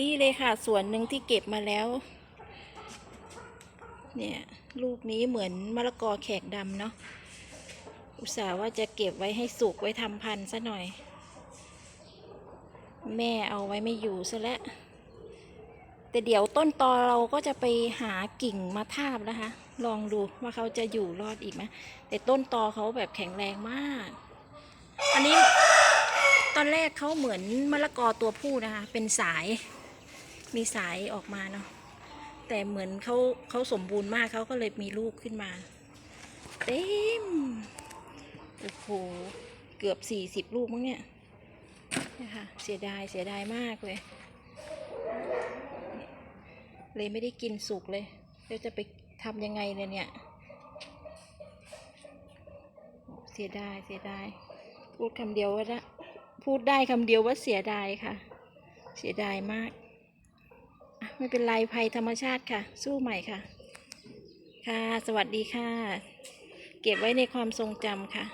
นี่เลยค่ะส่วนหนึ่งที่เก็บมาแล้ว เนี่ยลูกนี้เหมือนมะละกอแขกดำเนาะอุตส่าห์ว่าจะเก็บไว้ให้สุกไว้ทำพันธุ์ซะหน่อย แม่เอาไว้ไม่อยู่ซะแล้วแต่เดี๋ยวต้นตอเราก็จะไปหากิ่งมาทาบนะคะ ลองดูว่าเขาจะอยู่รอดอีกไหมแต่ต้นตอเขาแบบแข็งแรงมาก อันนี้ตอนแรกเขาเหมือนมะละกอตัวผู้นะคะ เป็นสาย มีสายออกมาเนาะแต่เหมือนเขาเขาสมบูรณ์มากเขาก็เลยมีลูกขึ้นมา เต็มโอ้โหเกือบสี่สิบลูกมั้งเนี่ยนะคะเสียดายเสียดายมากเลย เลยไม่ได้กินสุกเลยแล้วจะไปทำยังไงเลยเนี่ยเสียดายเสียดายพูดคำเดียวว่าพูดได้คำเดียวว่าเสียดายค่ะ เสียดายมาก ไม่เป็นไรภัยธรรมชาติค่ะ สู้ใหม่ค่ะ ค่ะ สวัสดีค่ะ เก็บไว้ในความทรงจำค่ะ